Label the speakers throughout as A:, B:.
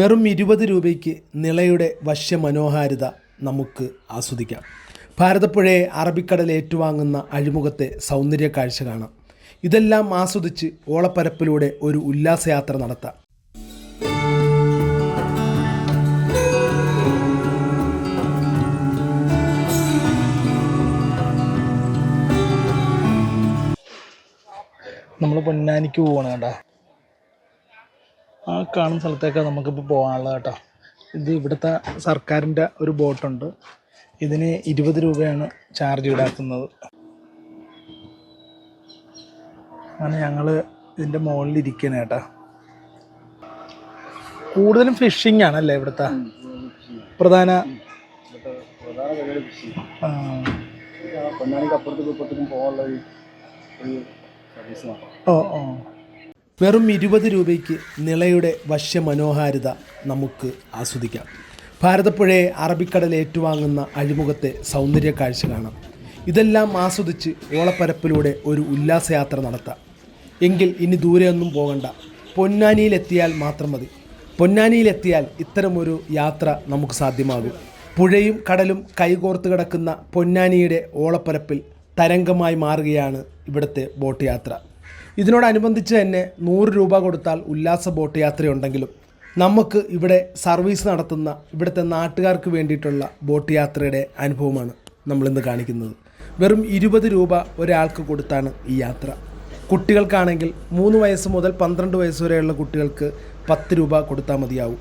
A: വെറും ഇരുപത് രൂപയ്ക്ക് നിളയുടെ വശ്യമനോഹാരിത നമുക്ക് ആസ്വദിക്കാം. ഭാരതപ്പുഴയെ അറബിക്കടൽ ഏറ്റുവാങ്ങുന്ന അഴിമുഖത്തെ സൗന്ദര്യ കാഴ്ച കാണാം ഇതെല്ലാം ആസ്വദിച്ച് ഓളപ്പരപ്പിലൂടെ ഒരു ഉല്ലാസയാത്ര നടത്താം.
B: നമ്മൾ പൊന്നാനിക്ക് പോവാണ് കേട്ടോ. ആ കാണുന്ന സ്ഥലത്തേക്ക് നമുക്കിപ്പോൾ പോകാനുള്ളത് കേട്ടോ. ഇത് ഇവിടുത്തെ സർക്കാരിന്റെ ഒരു ബോട്ടുണ്ട്. ഇതിന് ഇരുപത് രൂപയാണ് ചാർജ് ഈടാക്കുന്നത്. അങ്ങനെ ഞങ്ങൾ ഇതിന്റെ മുകളിൽ ഇരിക്കുകയാണ് കേട്ടോ. കൂടുതലും ഫിഷിംഗ് ആണല്ലേ ഇവിടുത്തെ പ്രധാന? ഓ ഓ.
A: വെറും ഇരുപത് രൂപയ്ക്ക് നിളയുടെ വശ്യമനോഹാരിത നമുക്ക് ആസ്വദിക്കാം. ഭാരതപ്പുഴയെ അറബിക്കടൽ ഏറ്റുവാങ്ങുന്ന അഴിമുഖത്തെ സൗന്ദര്യ കാഴ്ച കാണാം. ഇതെല്ലാം ആസ്വദിച്ച് ഓളപ്പരപ്പിലൂടെ ഒരു ഉല്ലാസയാത്ര നടത്താം. എങ്കിൽ ഇനി ദൂരെയൊന്നും പോകണ്ട. പൊന്നാനിയിലെത്തിയാൽ മാത്രം മതി. പൊന്നാനിയിലെത്തിയാൽ ഇത്തരമൊരു യാത്ര നമുക്ക് സാധ്യമാകും. പുഴയും കടലും കൈകോർത്ത് കിടക്കുന്ന പൊന്നാനിയുടെ ഓളപ്പരപ്പിൽ തരംഗമായി മാറുകയാണ് ഇവിടുത്തെ ബോട്ട് യാത്ര. ഇതിനോടനുബന്ധിച്ച് തന്നെ നൂറ് രൂപ കൊടുത്താൽ ഉല്ലാസ ബോട്ട് യാത്രയുണ്ടെങ്കിലും നമുക്ക് ഇവിടെ സർവീസ് നടത്തുന്ന ഇവിടുത്തെ നാട്ടുകാർക്ക് വേണ്ടിയിട്ടുള്ള ബോട്ട് യാത്രയുടെ അനുഭവമാണ് നമ്മളിന്ന് കാണിക്കുന്നത്. വെറും ഇരുപത് രൂപ ഒരാൾക്ക് കൊടുത്താണ് ഈ യാത്ര. കുട്ടികൾക്കാണെങ്കിൽ മൂന്ന് വയസ്സ് മുതൽ പന്ത്രണ്ട് വയസ്സ് വരെയുള്ള കുട്ടികൾക്ക് പത്ത് രൂപ കൊടുത്താൽ മതിയാവും.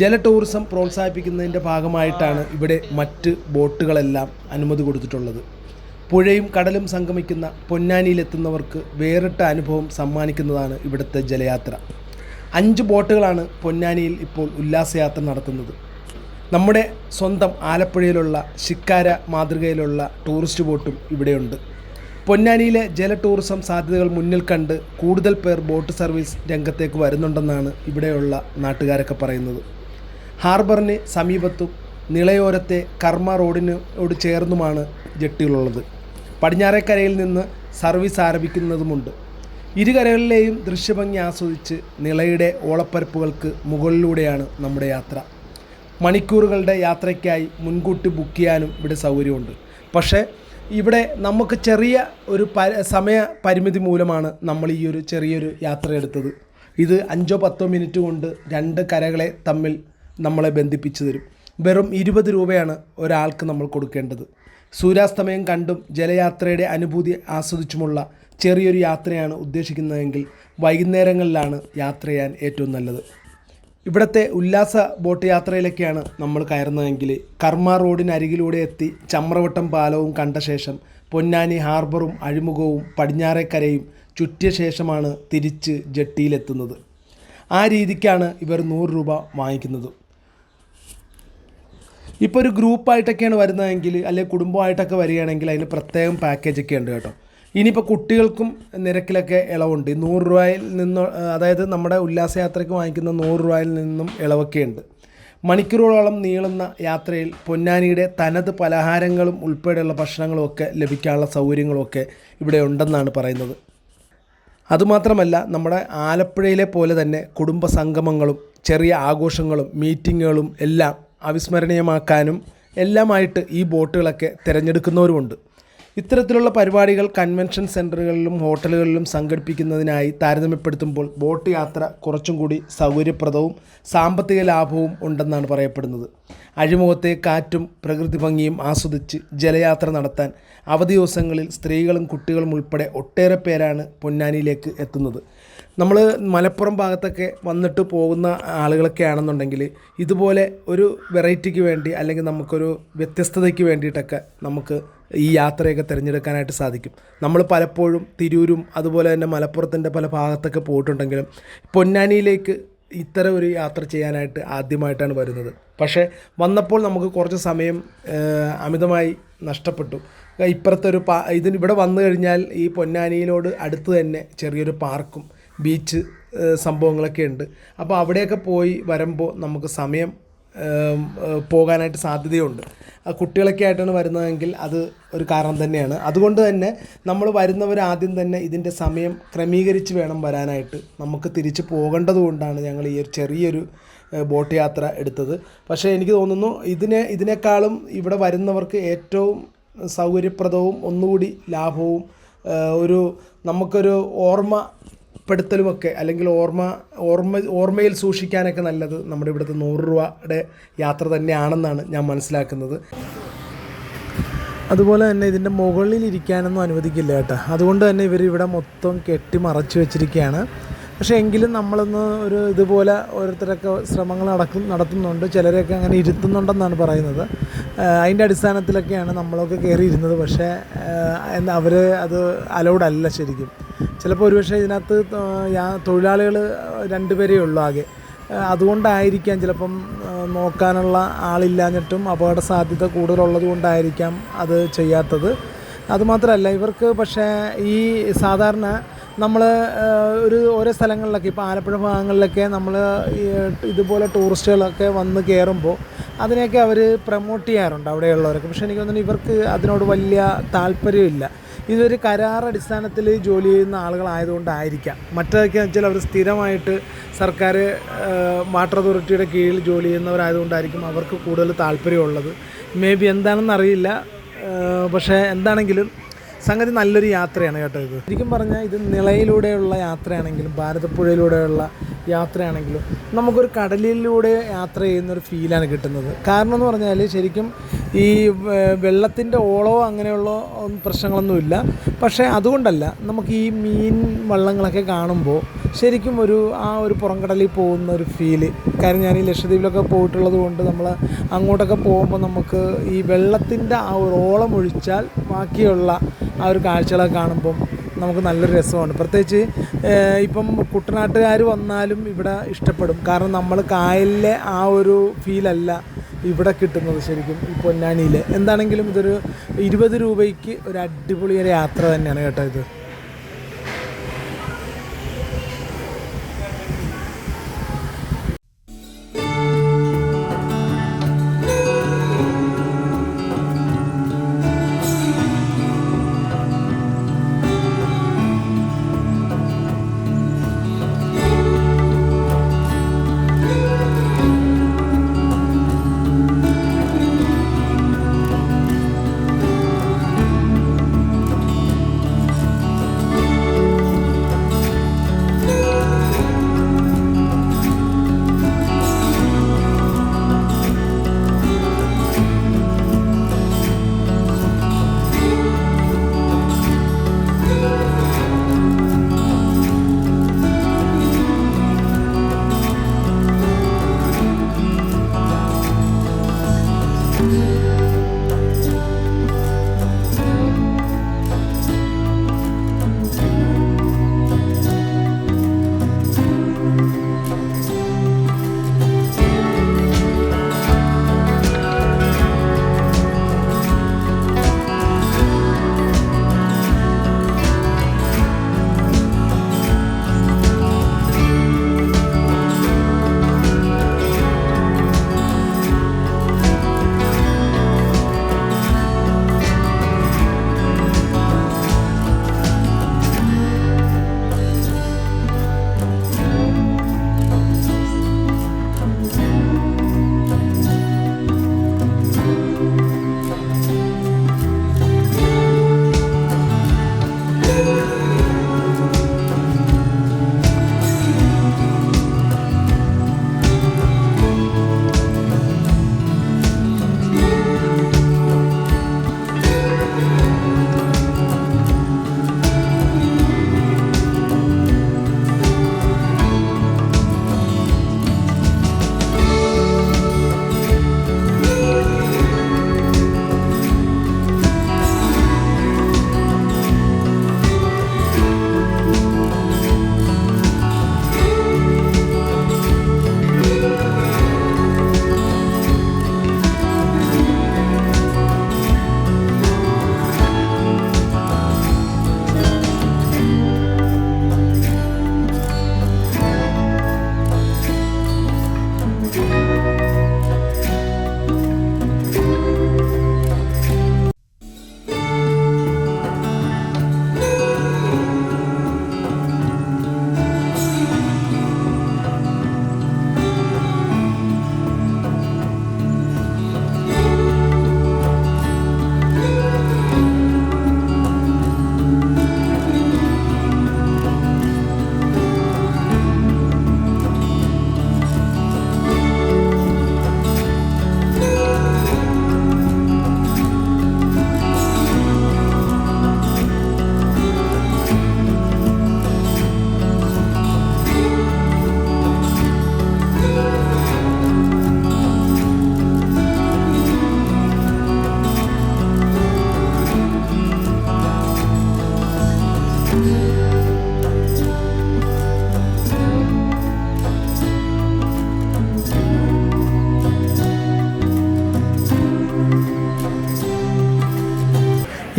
A: ജല ടൂറിസം പ്രോത്സാഹിപ്പിക്കുന്നതിന്റെ ഭാഗമായിട്ടാണ് ഇവിടെ മറ്റ് ബോട്ടുകളെല്ലാം അനുമതി കൊടുത്തിട്ടുള്ളത്. പുഴയും കടലും സംഗമിക്കുന്ന പൊന്നാനിയിലെത്തുന്നവർക്ക് വേറിട്ട അനുഭവം സമ്മാനിക്കുന്നതാണ് ഇവിടുത്തെ ജലയാത്ര. അഞ്ച് ബോട്ടുകളാണ് പൊന്നാനിയിൽ ഇപ്പോൾ ഉല്ലാസയാത്ര നടത്തുന്നത്. നമ്മുടെ സ്വന്തം ആലപ്പുഴയിലുള്ള ശിക്കാര മാതൃകയിലുള്ള ടൂറിസ്റ്റ് ബോട്ടും ഇവിടെയുണ്ട്. പൊന്നാനിയിലെ ജല ടൂറിസം സാധ്യതകൾ മുന്നിൽ കണ്ട് കൂടുതൽ പേർ ബോട്ട് സർവീസ് രംഗത്തേക്ക് വരുന്നുണ്ടെന്നാണ് ഇവിടെയുള്ള നാട്ടുകാരൊക്കെ പറയുന്നത്. ഹാർബറിന് സമീപത്തും നിളയോരത്തെ കർമ്മ റോഡിനോട് ചേർന്നുമാണ് ജെട്ടികളുള്ളത്. പടിഞ്ഞാറേക്കരയിൽ നിന്ന് സർവീസ് ആരംഭിക്കുന്നതുമുണ്ട്. ഇരുകരകളിലെയും ദൃശ്യഭംഗി ആസ്വദിച്ച് നിളയുടെ ഓളപ്പരപ്പുകൾക്ക് മുകളിലൂടെയാണ് നമ്മുടെ യാത്ര. മണിക്കൂറുകളുടെ യാത്രയ്ക്കായി മുൻകൂട്ടി ബുക്ക് ചെയ്യാനും ഇവിടെ സൗകര്യമുണ്ട്. പക്ഷേ ഇവിടെ നമുക്ക് ചെറിയ ഒരു സമയ പരിമിതി മൂലമാണ് നമ്മൾ ഈ ഒരു ചെറിയൊരു യാത്ര എടുത്തത്. ഇത് അഞ്ചോ പത്തോ മിനിറ്റ് കൊണ്ട് രണ്ട് കരകളെ തമ്മിൽ നമ്മളെ ബന്ധിപ്പിച്ചു തരും. വെറും ഇരുപത് രൂപയാണ് ഒരാൾക്ക് നമ്മൾ കൊടുക്കേണ്ടത്. സൂര്യാസ്തമയം കണ്ടും ജലയാത്രയുടെ അനുഭൂതി ആസ്വദിച്ചുമുള്ള ചെറിയൊരു യാത്രയാണ് ഉദ്ദേശിക്കുന്നതെങ്കിൽ വൈകുന്നേരങ്ങളിലാണ് യാത്ര ചെയ്യാൻ ഏറ്റവും നല്ലത്. ഇവിടുത്തെ ഉല്ലാസ ബോട്ട് യാത്രയിലൊക്കെയാണ് നമ്മൾ കയറുന്നതെങ്കിൽ കർമ്മ റോഡിനരികിലൂടെ എത്തി ചമ്രവട്ടം പാലവും കണ്ട ശേഷം പൊന്നാനി ഹാർബറും അഴിമുഖവും പടിഞ്ഞാറേക്കരയും ചുറ്റിയ ശേഷമാണ് തിരിച്ച് ജെട്ടിയിലെത്തുന്നത്. ആ രീതിക്കാണ് ഇവർ നൂറ് രൂപ വാങ്ങിക്കുന്നത്. ഇപ്പോൾ ഒരു ഗ്രൂപ്പായിട്ടൊക്കെയാണ് വരുന്നതെങ്കിൽ അല്ലെങ്കിൽ കുടുംബമായിട്ടൊക്കെ വരികയാണെങ്കിൽ അതിന് പ്രത്യേകം പാക്കേജൊക്കെ ഉണ്ട് കേട്ടോ. ഇനിയിപ്പോൾ കുട്ടികൾക്കും നിരക്കിലൊക്കെ ഇളവുണ്ട്. നൂറ് രൂപയിൽ നിന്ന് അതായത് നമ്മുടെ ഉല്ലാസയാത്രയ്ക്ക് വാങ്ങിക്കുന്ന നൂറ് രൂപയിൽ നിന്നും ഇളവൊക്കെ ഉണ്ട്. മണിക്കൂറുകളോളം നീളുന്ന യാത്രയിൽ പൊന്നാനിയുടെ തനത് പലഹാരങ്ങളും ഉൾപ്പെടെയുള്ള ഭക്ഷണങ്ങളും ഒക്കെ ലഭിക്കാനുള്ള സൗകര്യങ്ങളൊക്കെ ഇവിടെ ഉണ്ടെന്നാണ് പറയുന്നത്. അതുമാത്രമല്ല നമ്മുടെ ആലപ്പുഴയിലെ പോലെ തന്നെ കുടുംബ സംഗമങ്ങളും ചെറിയ ആഘോഷങ്ങളും മീറ്റിങ്ങുകളും എല്ലാം അവിസ്മരണീയമാക്കാനും എല്ലാമായിട്ട് ഈ ബോട്ടുകളൊക്കെ തിരഞ്ഞെടുക്കുന്നവരുമുണ്ട്. ഇത്തരത്തിലുള്ള പരിപാടികൾ കൺവെൻഷൻ സെന്ററുകളിലും ഹോട്ടലുകളിലും സംഘടിപ്പിക്കുന്നതിനായി താരതമ്യപ്പെടുത്തുമ്പോൾ ബോട്ട് യാത്ര കുറച്ചും കൂടി സൗകര്യപ്രദവും സാമ്പത്തിക ലാഭവും ഉണ്ടെന്നാണ് പറയപ്പെടുന്നത്. അഴിമുഖത്തെ കാറ്റും പ്രകൃതി ഭംഗിയും ആസ്വദിച്ച് ജലയാത്ര നടത്താൻ അവധി ദിവസങ്ങളിൽ സ്ത്രീകളും കുട്ടികളും ഉൾപ്പെടെ ഒട്ടേറെ പേരാണ് പൊന്നാനിയിലേക്ക് എത്തുന്നത്. നമ്മൾ മലപ്പുറം ഭാഗത്തൊക്കെ വന്നിട്ട് പോകുന്ന ആളുകളൊക്കെ ആണെന്നുണ്ടെങ്കിൽ ഇതുപോലെ ഒരു വെറൈറ്റിക്ക് വേണ്ടി അല്ലെങ്കിൽ നമുക്കൊരു വ്യത്യസ്തതയ്ക്ക് വേണ്ടിയിട്ടൊക്കെ നമുക്ക് ഈ യാത്രയൊക്കെ തിരഞ്ഞെടുക്കാനായിട്ട് സാധിക്കും. നമ്മൾ പലപ്പോഴും തിരൂരും അതുപോലെ തന്നെ മലപ്പുറത്തിന്റെ പല ഭാഗത്തൊക്കെ പോയിട്ടുണ്ടെങ്കിലും പൊന്നാനിയിലേക്ക് ഇത്തരം ഒരു യാത്ര ചെയ്യാനായിട്ട് ആദ്യമായിട്ടാണ് വരുന്നത്. പക്ഷേ വന്നപ്പോൾ നമുക്ക് കുറച്ച് സമയം അമിതമായി നഷ്ടപ്പെട്ടു. ഇപ്പുറത്തൊരു പാ ഇതിന് ഇവിടെ വന്നു കഴിഞ്ഞാൽ ഈ പൊന്നാനിയിലോട് അടുത്ത് തന്നെ ചെറിയൊരു പാർക്കും ബീച്ച് സംഭവങ്ങളൊക്കെ ഉണ്ട്. അപ്പോൾ അവിടെയൊക്കെ പോയി വരുമ്പോൾ നമുക്ക് സമയം പോകാനായിട്ട് സാധ്യതയുണ്ട്. കുട്ടികളൊക്കെ ആയിട്ടാണ് വരുന്നതെങ്കിൽ അത് ഒരു കാരണം തന്നെയാണ്. അതുകൊണ്ട് തന്നെ നമ്മൾ വരുന്നവർ ആദ്യം തന്നെ ഇതിന്റെ സമയം ക്രമീകരിച്ച് വേണം വരാനായിട്ട്. നമുക്ക് തിരിച്ച് പോകേണ്ടത് കൊണ്ടാണ് ഞങ്ങൾ ഈ ഒരു ചെറിയൊരു ബോട്ട് യാത്ര എടുത്തത്. പക്ഷേ എനിക്ക് തോന്നുന്നു ഇതിനെ ഇതിനേക്കാളും ഇവിടെ വരുന്നവർക്ക് ഏറ്റവും സൗകര്യപ്രദവും ഒന്നുകൂടി ലാഭവും ഒരു നമുക്കൊരു ഓർമ്മപ്പെടുത്തലുമൊക്കെ അല്ലെങ്കിൽ ഓർമ്മ ഓർമ്മ ഓർമ്മയിൽ സൂക്ഷിക്കാനൊക്കെ നല്ലത് നമ്മുടെ ഇവിടുത്തെ നൂറ് രൂപയുടെ യാത്ര തന്നെയാണെന്നാണ് ഞാൻ മനസ്സിലാക്കുന്നത്. അതുപോലെ തന്നെ ഇതിന്റെ മുകളിൽ ഇരിക്കാനൊന്നും അനുവദിക്കില്ല കേട്ടോ. അതുകൊണ്ട് തന്നെ ഇവർ ഇവിടെ മൊത്തം കെട്ടി മറച്ചു വെച്ചിരിക്കുകയാണ്. പക്ഷേ എങ്കിലും നമ്മളൊന്ന് ഒരു ഇതുപോലെ ഓരോരുത്തരൊക്കെ ശ്രമങ്ങൾ നടക്കും നടത്തുന്നുണ്ട്. ചിലരെയൊക്കെ അങ്ങനെ ഇരുത്തുന്നുണ്ടെന്നാണ് പറയുന്നത്. അതിന്റെ അടിസ്ഥാനത്തിലൊക്കെയാണ് നമ്മളൊക്കെ കയറി ഇരുന്നത് പക്ഷേ അവർ അത് അലൗഡ് അല്ല ശരിക്കും. ചിലപ്പോൾ ഒരുപക്ഷെ ഇതിനകത്ത് തൊഴിലാളികൾ രണ്ടുപേരേ ഉള്ളൂ ആകെ. അതുകൊണ്ടായിരിക്കാം ചിലപ്പം നോക്കാനുള്ള ആളില്ലാഞ്ഞിട്ടും അപകട സാധ്യത കൂടുതലുള്ളത് കൊണ്ടായിരിക്കാം അത് ചെയ്യാത്തത്. അതുമാത്രമല്ല ഇവർക്ക് പക്ഷേ ഈ സാധാരണ നമ്മൾ ഒരു ഓരോ സ്ഥലങ്ങളിലൊക്കെ ഇപ്പോൾ ആലപ്പുഴ ഭാഗങ്ങളിലൊക്കെ നമ്മൾ ഇതുപോലെ ടൂറിസ്റ്റുകളൊക്കെ വന്ന് കയറുമ്പോൾ അതിനെയൊക്കെ അവർ പ്രൊമോട്ട് ചെയ്യാറുണ്ട് അവിടെയുള്ളവരൊക്കെ. പക്ഷേ എനിക്ക് തോന്നുന്നു ഇവർക്ക് അതിനോട് വലിയ താല്പര്യമില്ല. ഇതൊരു കരാർ അടിസ്ഥാനത്തിൽ ജോലി ചെയ്യുന്ന ആളുകളായതുകൊണ്ടായിരിക്കാം. മറ്റതൊക്കെ വെച്ചാൽ അവർ സ്ഥിരമായിട്ട് സർക്കാർ വാട്ടർ അതോറിറ്റിയുടെ കീഴിൽ ജോലി ചെയ്യുന്നവരായതുകൊണ്ടായിരിക്കും അവർക്ക് കൂടുതൽ താല്പര്യമുള്ളത്. മേ ബി എന്താണെന്ന് അറിയില്ല. പക്ഷേ എന്താണെങ്കിലും സംഗതി നല്ലൊരു യാത്രയാണ് കേട്ടോ ഇത്. ശരിക്കും പറഞ്ഞാൽ ഇത് നിളയിലൂടെയുള്ള യാത്രയാണെങ്കിലും ഭാരതപ്പുഴയിലൂടെയുള്ള യാത്രയാണെങ്കിലും നമുക്കൊരു കടലിലൂടെ യാത്ര ചെയ്യുന്നൊരു ഫീലാണ് കിട്ടുന്നത്. കാരണം എന്ന് പറഞ്ഞാൽ ശരിക്കും ഈ വെള്ളത്തിന്റെ ഓളോ അങ്ങനെയുള്ള പ്രശ്നങ്ങളൊന്നുമില്ല. പക്ഷേ അതുകൊണ്ടല്ല നമുക്ക് ഈ മീൻ വള്ളങ്ങളൊക്കെ കാണുമ്പോൾ ശരിക്കും ഒരു ആ ഒരു പുറംകടലിൽ പോകുന്ന ഒരു ഫീൽ. കാര്യം ഞാൻ ഈ ലക്ഷദ്വീപിലൊക്കെ പോയിട്ടുള്ളത് കൊണ്ട് നമ്മൾ അങ്ങോട്ടൊക്കെ പോകുമ്പോൾ നമുക്ക് ഈ വെള്ളത്തിന്റെ ആ ഒരു ഓളം ഒഴിച്ചാൽ ബാക്കിയുള്ള ആ ഒരു കാഴ്ചകളൊക്കെ കാണുമ്പം നമുക്ക് നല്ലൊരു രസമാണ്. പ്രത്യേകിച്ച് ഇപ്പം കുട്ടനാട്ടുകാർ വന്നാലും ഇവിടെ ഇഷ്ടപ്പെടും. കാരണം നമ്മൾ കായലിലെ ആ ഒരു ഫീലല്ല ഇവിടെ കിട്ടുന്നത് ശരിക്കും ഈ പൊന്നാനിയിൽ എന്താണെങ്കിലും ഇതൊരു ഇരുപത് രൂപയ്ക്ക് ഒരു അടിപൊളിയൊരു യാത്ര തന്നെയാണ് കേട്ടോ ഇത്.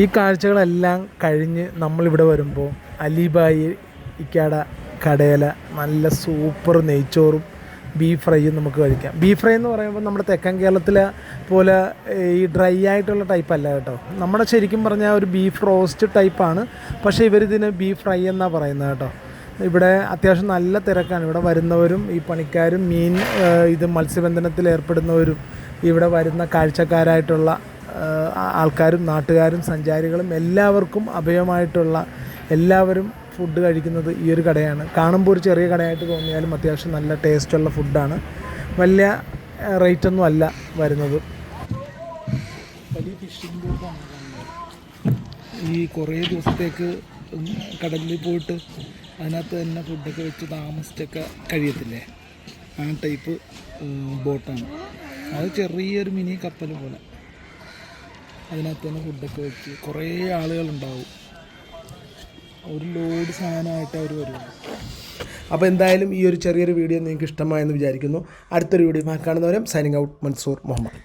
A: ഈ കാഴ്ചകളെല്ലാം കഴിഞ്ഞ് നമ്മളിവിടെ വരുമ്പോൾ അലിബായി ഇക്കാട കടയില നല്ല സൂപ്പർ നെയ്ച്ചോറും ബീഫ് ഫ്രൈയും നമുക്ക് കഴിക്കാം. ബീഫ് ഫ്രൈ എന്ന് പറയുമ്പോൾ നമ്മുടെ തെക്കൻ കേരളത്തിലെ പോലെ ഈ ഡ്രൈ ആയിട്ടുള്ള ടൈപ്പ് അല്ല കേട്ടോ. നമ്മുടെ ശരിക്കും പറഞ്ഞാൽ ഒരു ബീഫ് റോസ്റ്റ് ടൈപ്പാണ് പക്ഷേ ഇവരിതിന് ബീഫ് ഫ്രൈ എന്നാണ് പറയുന്നത് കേട്ടോ. ഇവിടെ അത്യാവശ്യം നല്ല തിരക്കാണ്. ഇവിടെ വരുന്നവരും ഈ പണിക്കാരും മീൻ ഇത് മത്സ്യബന്ധനത്തിൽ ഏർപ്പെടുന്നവരും ഇവിടെ വരുന്ന കാഴ്ചക്കാരായിട്ടുള്ള ആൾക്കാരും നാട്ടുകാരും സഞ്ചാരികളും എല്ലാവർക്കും അഭയമായിട്ടുള്ള എല്ലാവരും ഫുഡ് കഴിക്കുന്നത് ഈ ഒരു കടയാണ്. കാണുമ്പോൾ ഒരു ചെറിയ കടയായിട്ട് തോന്നിയാലും അത്യാവശ്യം നല്ല ടേസ്റ്റുള്ള ഫുഡാണ് വലിയ റേറ്റൊന്നും അല്ല വരുന്നത്. ഈ കുറേ ദിവസത്തേക്ക് കടലിൽ പോയിട്ട് അതിനകത്ത് തന്നെ ഫുഡൊക്കെ വെച്ച് താമസിച്ചൊക്കെ കഴിയത്തില്ലേ? ആ ടൈപ്പ് ബോട്ടാണ്. അത് ചെറിയൊരു മിനി കപ്പൽ പോലെ. അതിനകത്ത് തന്നെ ഫുഡൊക്കെ വെച്ച് കുറേ ആളുകളുണ്ടാവും. ഒരു ലോഡ് സാധനമായിട്ട് അവർ വരും
C: അപ്പോൾ എന്തായാലും ഈ ഒരു ചെറിയൊരു വീഡിയോ നിങ്ങൾക്ക് ഇഷ്ടമായെന്ന് വിചാരിക്കുന്നു. അടുത്തൊരു വീഡിയോ കാണുന്നവരും സൈനിങ് ഔട്ട് മൻസൂർ മുഹമ്മദ്.